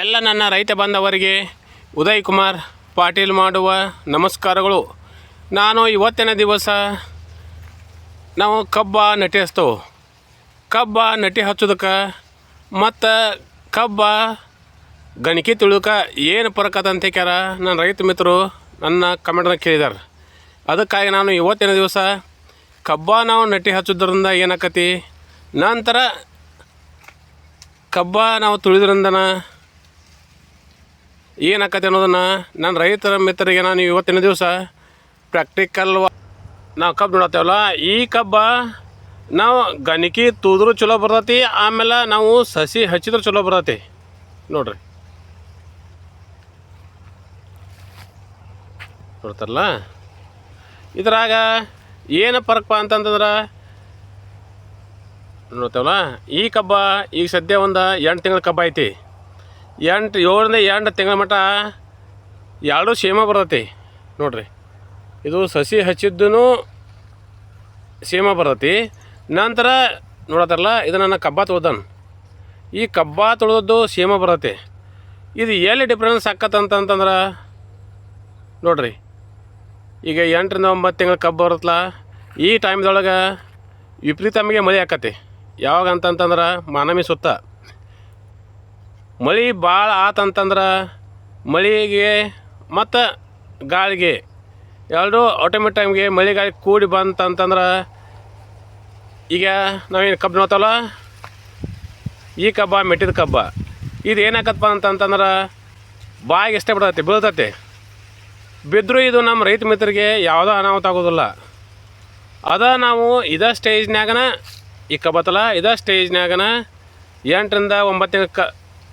ಎಲ್ಲ ನನ್ನ ರೈತ ಬಂದವರಿಗೆ ಉದಯ್ ಕುಮಾರ್ ಪಾಟೀಲ್ ಮಾಡುವ ನಮಸ್ಕಾರಗಳು. ನಾನು ಇವತ್ತಿನ ದಿವಸ ನಾವು ಕಬ್ಬ ನಟಿ ಹಚ್ತೇವೆ. ಕಬ್ಬ ನಟಿ ಹಚ್ಚೋದಕ್ಕೆ ಮತ್ತು ಕಬ್ಬ ಗಣಿಕೆ ತುಳುಕ ಏನು ಪರಕತ್ತ ಅಂತ ಕ್ಯಾರ ನನ್ನ ರೈತ ಮಿತ್ರರು ನನ್ನ ಕಮೆಂಟ್ನ ಕೇಳಿದಾರೆ. ಅದಕ್ಕಾಗಿ ನಾನು ಇವತ್ತಿನ ದಿವಸ ಕಬ್ಬ ನಾವು ನಟಿ ಹಚ್ಚೋದ್ರಿಂದ ಏನಾಕತಿ, ನಂತರ ಕಬ್ಬ ನಾವು ತುಳಿದ್ರಿಂದನ ಏನಾಕತಿ ಅನ್ನೋದನ್ನು ನನ್ನ ರೈತರ ಮಿತ್ರರಿಗೆ ನಾನು ಇವತ್ತಿನ ದಿವಸ ಪ್ರಾಕ್ಟಿಕಲ್ ನಾವು ಕಬ್ಬು ನೋಡತ್ತೇವಲ್ಲ? ಈ ಕಬ್ಬ ನಾವು ಗಣಿಕೆ ತೂದ್ರು ಚಲೋ ಬರ್ತೈತಿ, ಆಮೇಲೆ ನಾವು ಸಸಿ ಹಚ್ಚಿದ್ರೆ ಚಲೋ ಬರ್ತೈತಿ. ನೋಡ್ರಿ. ನೋಡ್ತಾರಲ್ಲ? ಇದ್ರಾಗ ಏನು ಫರಕ್ಪ ಅಂತಂತಂದ್ರೆ ನೋಡ್ತೇವಲ್ಲ? ಈ ಕಬ್ಬ ಈಗ ಸದ್ಯ ಒಂದು ಎಂಟು ತಿಂಗಳ ಕಬ್ಬ ಐತಿ. ಎಂಟು, ಏಳರಿಂದ ಎಂಟು ತಿಂಗಳ ಮಟ್ಟ ಎರಡು ಸೇಮ ಬರ್ತೈತಿ. ನೋಡ್ರಿ. ಇದು ಸಸಿ ಹಚ್ಚಿದ್ದೂ ಸೇಮ ಬರ್ತೈತಿ. ನಂತರ ನೋಡತ್ತಾರಲ್ಲ, ಇದು ನನ್ನ ಕಬ್ಬ ತೊಳ್ದಾನು ಈ ಕಬ್ಬ ತೊಳೆದದ್ದು ಸೇಮ ಬರ್ತೈತಿ. ಇದು ಎಲ್ಲಿ ಡಿಫ್ರೆನ್ಸ್ ಆಕತ್ತಂತಂತಂದ್ರೆ ನೋಡ್ರಿ. ಈಗ ಎಂಟರಿಂದ ಒಂಬತ್ತು ತಿಂಗಳ ಕಬ್ಬು ಬರುತ್ತಲ್ಲ, ಈ ಟೈಮ್ದೊಳಗೆ ವಿಪರೀತಮಿಗೆ ಮಳೆ ಆಕತಿ. ಯಾವಾಗ ಅಂತಂತಂದ್ರೆ ಮಾನವಿ ಸುತ್ತ. ಮಳೆ ಭಾಳ ಆತಂತಂದ್ರೆ ಮಳೆಗೆ ಮತ್ತು ಗಾಳಿಗೆ ಎರಡೂ ಆಟೋಮೆಟಿಕ್ ಟೈಮ್ಗೆ ಗಾಳಿ ಕೂಡಿ ಬಂತಂತಂದ್ರೆ ಈಗ ನಾವೇನು ಕಬ್ಬು ನೋತಲ್ಲ ಈ ಕಬ್ಬ ಮೆಟ್ಟಿದ ಕಬ್ಬ. ಇದು ಏನಾಕತ್ತಪ್ಪ ಅಂತಂತಂದ್ರೆ ಬಾಯಿಗೆ ಎಷ್ಟೇ ಬಿಡತ್ತೆ ಬೀಳ್ತೈತಿ ಬಿದ್ದರೂ ಇದು ನಮ್ಮ ರೈತ ಮಿತ್ರರಿಗೆ ಯಾವುದೋ ಅನಾಹುತ ಆಗೋದಿಲ್ಲ. ಅದ ನಾವು ಇದೇ ಸ್ಟೇಜ್ನ್ಯಾಗನ ಈ ಕಬ್ಬತ್ತಲ್ಲ, ಇದೇ ಸ್ಟೇಜ್ನ್ಯಾಗನ ಎಂಟರಿಂದ ಒಂಬತ್ತು ಕ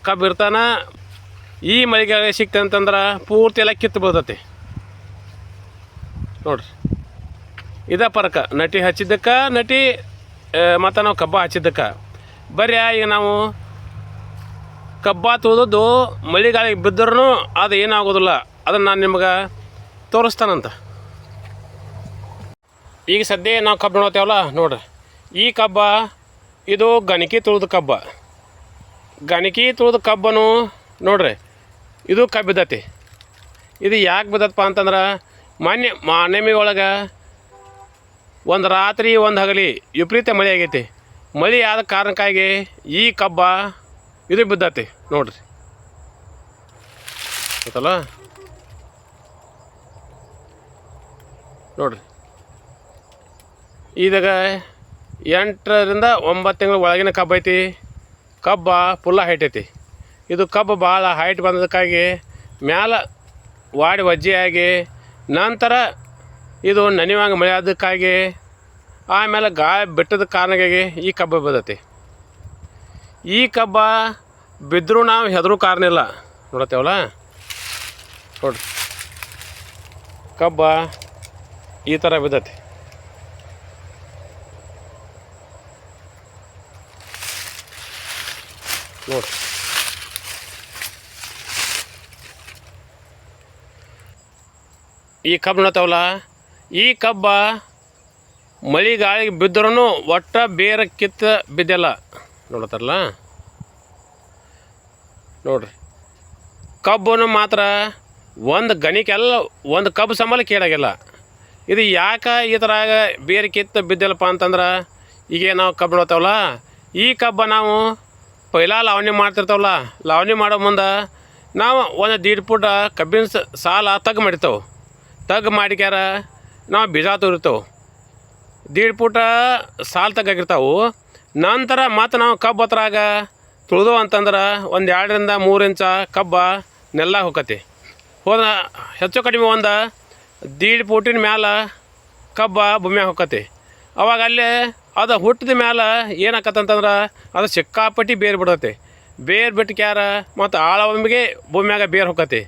ಕಬ್ಬು ಇರ್ತಾನೆ ಈ ಮಳೆಗಾಲ ಸಿಕ್ತ ಅಂತಂದ್ರೆ ಪೂರ್ತಿ ಎಲ್ಲ ಕಿತ್ತು ಬೀಳ್ತೈತಿ. ನೋಡ್ರಿ. ಇದ ಪರಕ, ನಟಿ ಹಚ್ಚಿದ್ದಕ್ಕೆ, ನಟಿ ಮತ್ತು ನಾವು ಕಬ್ಬ ಹಚ್ಚಿದ್ದಕ್ಕೆ. ಬರೀ ಈಗ ನಾವು ಕಬ್ಬ ತೂದದ್ದು ಮಳೆಗಾಲಿಗೆ ಬಿದ್ದರೂ ಅದು ಏನಾಗೋದಿಲ್ಲ. ಅದನ್ನು ನಾನು ನಿಮ್ಗೆ ತೋರಿಸ್ತಾನಂತ. ಈಗ ಸದ್ಯ ನಾವು ಕಬ್ಬು ನೋಡ್ತೇವಲ್ಲ, ನೋಡ್ರಿ. ಈ ಕಬ್ಬ, ಇದು ಗಣಿಕೆ ತುಳಿದ ಕಬ್ಬ. ಗಣಿಕೆ ತುಳಿದ ಕಬ್ಬನು, ನೋಡ್ರಿ, ಇದು ಕಬ್ಬು ಬಿದ್ದತಿ ಇದು ಯಾಕೆ ಬಿದ್ದತ್ತಪ್ಪ ಅಂತಂದ್ರೆ ಮಾನ್ಯ ಮಾನ್ಯಮಿ ಒಳಗೆ ಒಂದು ರಾತ್ರಿ ಒಂದು ಹಗಲಿ ವಿಪರೀತ ಮಳೆ ಆಗೈತಿ. ಮಳೆ ಆದ ಕಾರಣಕ್ಕಾಗಿ ಈ ಕಬ್ಬ ಇದು ಬಿದ್ದತಿ, ನೋಡ್ರಿ. ಗೊತ್ತಲ್ಲ? ನೋಡ್ರಿ. ಇದಾಗ ಎಂಟರಿಂದ ಒಂಬತ್ತು ತಿಂಗಳ ಒಳಗಿನ ಕಬ್ಬು ಐತಿ ಕಬ್ಬ ಪುಲ್ಲ ಹೈಟ್ ಐತಿ. ಇದು ಕಬ್ಬು ಭಾಳ ಹೈಟ್ ಬಂದದಕ್ಕಾಗಿ ಮ್ಯಾಲ ವಾಡಿ ವಜ್ಜೆಯಾಗಿ ನಂತರ ಇದು ನನಿವಾಂಗ ಮಳೆ ಆದಕ್ಕಾಗಿ ಆಮೇಲೆ ಗಾಳಿ ಬಿಟ್ಟದ ಕಾರಣಕ್ಕಾಗಿ ಈ ಕಬ್ಬು ಬಿದ್ದತಿ ಈ ಕಬ್ಬ ಬಿದ್ದರೂ ನಾವು ಹೆದರು ಕಾರಣ ಇಲ್ಲ. ನೋಡತ್ತೇವಲ್ಲ? ನೋಡ್ರಿ. ಕಬ್ಬ ಈ ಥರ ಬಿದ್ದತಿ. ನೋಡ್ರಿ ಈ ಕಬ್ಬು ಈ ಕಬ್ಬ ಮಳೆ ಗಾಳಿಗೆ ಬಿದ್ದರೂ ಒಟ್ಟ ಬೇರೆ ಕಿತ್ತ ಬಿದ್ದಿಲ್ಲ. ನೋಡತ್ತಾರಲ್ಲ? ನೋಡ್ರಿ. ಕಬ್ಬನ್ನು ಮಾತ್ರ ಒಂದು ಗಣಿಕೆಲ್ಲ ಒಂದು ಕಬ್ಬು ಸಂಬಳ ಕೇಳಾಗಿಲ್ಲ ಇದು ಯಾಕೆ ಈ ಥರ ಬೇರೆ ಕಿತ್ತು ಬಿದ್ದಿಲ್ಲಪ್ಪ ಅಂತಂದ್ರೆ, ಈಗ ನಾವು ಕಬ್ಬು ನೋಡ್ತಾವಲ್ಲ? ಈ ಕಬ್ಬ ನಾವು ಪೈಲಾ ಲಾವಣಿ ಮಾಡ್ತಿರ್ತಾವಲ್ಲ ಲಾವಣಿ ಮಾಡೋ ಮುಂದೆ ನಾವು ಒಂದು ದೀಡ್ ಪುಟ ಕಬ್ಬಿನ ಸಾಲ ತಗ್ ಮಾಡಿರ್ತೇವೆ. ತಗ್ ಮಾಡಿಕ್ಯಾರ ನಾವು ಬೀಜ ತೋರಿರ್ತೇವೆ. ದೀಡ್ ಪುಟ ಸಾಲ ತಗ್ಗಾಗಿರ್ತಾವೆ ನಂತರ ಮತ್ತು ನಾವು ಕಬ್ಬು ಹತ್ರಾಗ ತುಳಿದು ಅಂತಂದ್ರೆ ಒಂದು ಎರಡರಿಂದ ಮೂರು ಇಂಚ ಕಬ್ಬ ನೆಲ್ಲ ಹೋಗತಿ ಹೋದ ಹೆಚ್ಚು ಕಡಿಮೆ ಒಂದು ದೀಡ್ ಪುಟಿನ ಮ್ಯಾಲ ಕಬ್ಬ ಭೂಮಿಯಾಗ ಹೋಗತಿ ಅವಾಗ ಅಲ್ಲೇ ಅದು ಹುಟ್ಟಿದ ಮ್ಯಾಲ ಏನಾಕತ್ತಂತಂದ್ರೆ ಅದು ಸಿಕ್ಕಾಪಟ್ಟಿ ಬೇರು ಬಿಡತ್ತೆ. ಬೇರು ಬಿಟ್ಟು ಕ್ಯಾರ ಮತ್ತು ಆಳವಂಬಿಗೆ ಭೂಮ್ಯಾಗ ಬೇರು ಹೋಗತ್ತೆ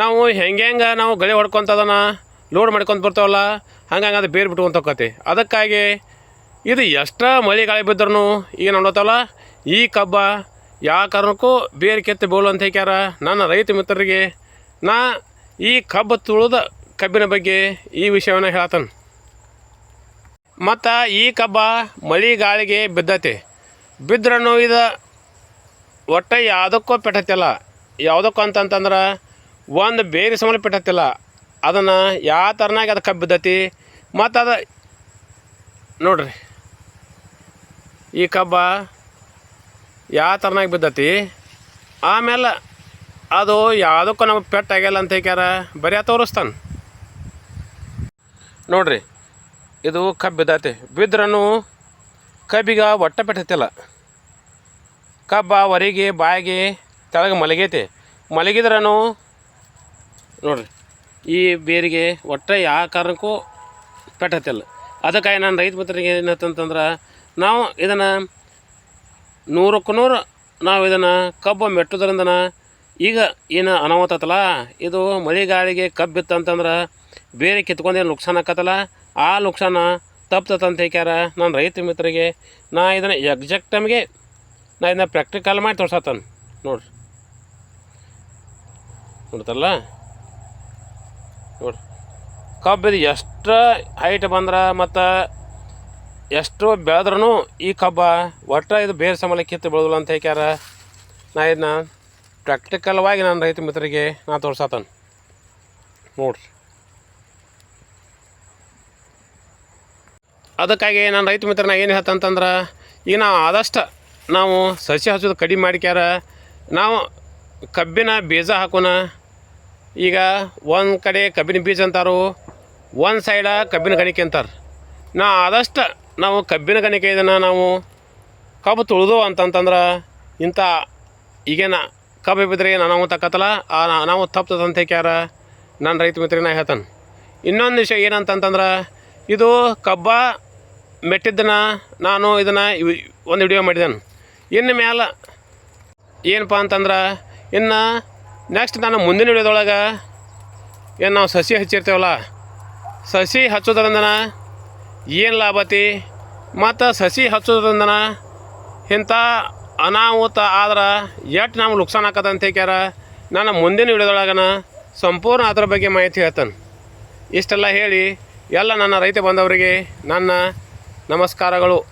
ನಾವು ಹೆಂಗೆ ಹೆಂಗೆ ನಾವು ಗಳಿ ಹೊಡ್ಕೊತದನ್ನ ಲೋಡ್ ಮಾಡ್ಕೊಂತ ಬರ್ತಾವಲ್ಲ ಹಂಗಂಗೆ ಅದು ಬೇರು ಬಿಟ್ಕೊಂತ ಹೋಗತ್ತೆ ಅದಕ್ಕಾಗಿ ಇದು ಎಷ್ಟ ಮಳೆ ಗಾಳಿ ಬಿದ್ದರೂ ಈಗ ನೋಡತ್ತಲ್ಲ, ಈ ಕಬ್ಬ ಯಾವ ಕಾರಣಕ್ಕೂ ಬೇರೆ ಕೆತ್ತಿ ಬೋಲು ಅಂತ ಹೇಳ್ಯಾರ ನನ್ನ ರೈತ ಮಿತ್ರರಿಗೆ. ನಾ ಈ ಕಬ್ಬು ತುಳಿದ ಕಬ್ಬಿನ ಬಗ್ಗೆ ಈ ವಿಷಯವನ್ನು ಹೇಳ್ತಾನೆ ಮತ್ತು ಈ ಕಬ್ಬ ಮಳೆ ಗಾಳಿಗೆ ಬಿದ್ದತಿ. ಬಿದ್ರೂ ಇದು ಒಟ್ಟು ಯಾವುದಕ್ಕೂ ಪೆಟ್ಟತ್ತಿಲ್ಲ ಯಾವುದಕ್ಕೂ ಅಂತಂತಂದ್ರೆ ಒಂದು ಬೇರೆ ಸಮಲ ಪೆಟ್ಟತ್ತಿಲ್ಲ ಅದನ್ನು ಯಾವ ಥರನಾಗಿ ಅದು ಕಬ್ಬು ಬಿದ್ದತಿ? ಮತ್ತು ಅದು ನೋಡ್ರಿ. ಈ ಕಬ್ಬ ಯಾವ ಥರನಾಗಿ ಬಿದ್ದತಿ? ಆಮೇಲೆ ಅದು ಯಾವುದಕ್ಕೂ ನಮಗೆ ಪೆಟ್ಟಾಗ್ಯಲ್ಲ ಅಂತ ಹೇಳ್ಯಾರ ಬರೀ ತೋರಿಸ್ತಾನೆ. ನೋಡ್ರಿ. ಇದು ಕಬ್ಬು ಬಿದ್ದತಿ ಬಿದ್ರೂ ಕಬ್ಬಿಗೆ ಒಟ್ಟ ಪೆಟ್ಟತಿಲ್ಲ ಕಬ್ಬ ಹೊರಗೆ ಬಾಯಿಗೆ ಕೆಳಗೆ ಮಲಗೈತಿ. ಮಲಗಿದ್ರೂ ನೋಡ್ರಿ, ಈ ಬೇರಿಗೆ ಒಟ್ಟು ಯಾವ ಕಾರಣಕ್ಕೂ ಪೆಟ್ಟತಿಲ್ಲ ಅದಕ್ಕಾಗಿ ನಾನು ರೈತ ಮಿತ್ರರಿಗೆ ಏನಂತಂದ್ರೆ ನಾವು ಇದನ್ನು ನೂರಕ್ಕೂ ನೂರು ನಾವು ಇದನ್ನು ಕಬ್ಬು ಮೆಟ್ಟೋದ್ರಿಂದ ಈಗ ಏನು ಅನಾಹುತ ಇದು ಮಳೆಗಾಳಿಗೆ ಕಬ್ಬು ಬಿತ್ತಂತಂದ್ರೆ ಬೇರೆ ಕಿತ್ಕೊಂಡೇನು ನುಕ್ಸಾನ್ ಆಕತ್ತಲ್ಲ. ಆ ನುಕ್ಸಾನ ತಪ್ತತಂತ ಹೇಳ್ಯಾರ ನನ್ನ ರೈತ ಮಿತ್ರರಿಗೆ, ನಾ ಇದನ್ನು ಎಕ್ಸಾಕ್ಟ್ ಟೈಮ್ಗೆ ನಾ ಇದನ್ನ ಪ್ರಾಕ್ಟಿಕಲ್ ಮಾಡಿ ತೋರ್ಸತ್ತಾನ ನೋಡ್ರಿ ನೋಡ್ತಲ್ಲ ನೋಡ್ರಿ ಕಬ್ಬಿದು ಎಷ್ಟು ಹೈಟ್ ಬಂದ್ರೆ ಮತ್ತು ಎಷ್ಟು ಬೆಳೆದ್ರೂ ಈ ಕಬ್ಬ ಒಟ್ಟು ಇದು ಬೇರೆ ಸಮಲ ಕಿತ್ತು ಬೆಳೆದಿಲ್ಲ ಅಂತ ಹೇಳ್ಯಾರ ನಾ ಇದನ್ನ ಪ್ರಾಕ್ಟಿಕಲ್ವಾಗಿ ನನ್ನ ರೈತ ಮಿತ್ರರಿಗೆ ನಾ ತೋರ್ಸತ್ತಾನ ನೋಡ್ರಿ ಅದಕ್ಕಾಗಿ ನಾನು ರೈತ ಮಿತ್ರನ ಏನು ಹೇಳ್ತಂತಂದ್ರೆ ಈಗ ನಾವು ಆದಷ್ಟು ನಾವು ಸಸಿ ಹಚ್ಚೋದು ಕಡಿಮೆ ಮಾಡಿಕ್ಯಾರ, ನಾವು ಕಬ್ಬಿನ ಬೀಜ ಹಾಕೋಣ. ಈಗ ಒಂದು ಕಡೆ ಕಬ್ಬಿನ ಬೀಜ ಅಂತಾರು, ಒಂದು ಸೈಡ ಕಬ್ಬಿನ ಗಣಿಕೆ ಅಂತಾರೆ. ನಾ ಆದಷ್ಟು ನಾವು ಕಬ್ಬಿನ ಗಣಿಕೆ ಇದನ್ನು ನಾವು ಕಬ್ಬು ತುಳಿದು ಅಂತಂತಂದ್ರೆ, ಇಂಥ ಈಗೇನ ಕಬ್ಬು ಬಿದ್ದರೆ ಏನು ಅನಾಹುತ ಆಕತ್ತಲ್ಲ, ಆ ನಾವು ತಪ್ತದ ಅಂತ ನನ್ನ ನಾನು ರೈತ ಮಿತ್ರನ ಹೇಳ್ತಾನೆ. ಇನ್ನೊಂದು ವಿಷಯ ಏನಂತಂತಂದ್ರೆ, ಇದು ಕಬ್ಬ ಮೆಟ್ಟಿದ್ದನ್ನ ನಾನು ಇದನ್ನು ಒಂದು ವಿಡಿಯೋ ಮಾಡಿದ್ದೇನೆ. ಇನ್ನು ಮ್ಯಾಲ ಏನಪ್ಪ ಅಂತಂದ್ರೆ, ಇನ್ನು ನೆಕ್ಸ್ಟ್ ನಾನು ಮುಂದಿನ ವಿಡಿಯೋದೊಳಗೆ ಏನು ನಾವು ಸಸಿ ಹಚ್ಚಿರ್ತೇವಲ್ಲ, ಸಸಿ ಹಚ್ಚೋದ್ರಿಂದ ಏನು ಲಾಭ ಐತಿ ಮತ್ತು ಸಸಿ ಹಚ್ಚೋದ್ರಿಂದ ಇಂಥ ಅನಾಹುತ ಆದ್ರೆ ಎಷ್ಟು ನಮ್ಗೆ ನುಕ್ಸಾನ್ ಆಕತ್ತೆ ಅಂತ ಹೇಳ್ಯಾರ ನಾನು ಮುಂದಿನ ವಿಡಿಯೋದೊಳಗನ ಸಂಪೂರ್ಣ ಅದ್ರ ಬಗ್ಗೆ ಮಾಹಿತಿ ಹೇಳ್ತಾನೆ. ಇಷ್ಟೆಲ್ಲ ಹೇಳಿ ಎಲ್ಲ ನನ್ನ ರೈತ ಬಂದವರಿಗೆ ನನ್ನ ನಮಸ್ಕಾರಗಳು.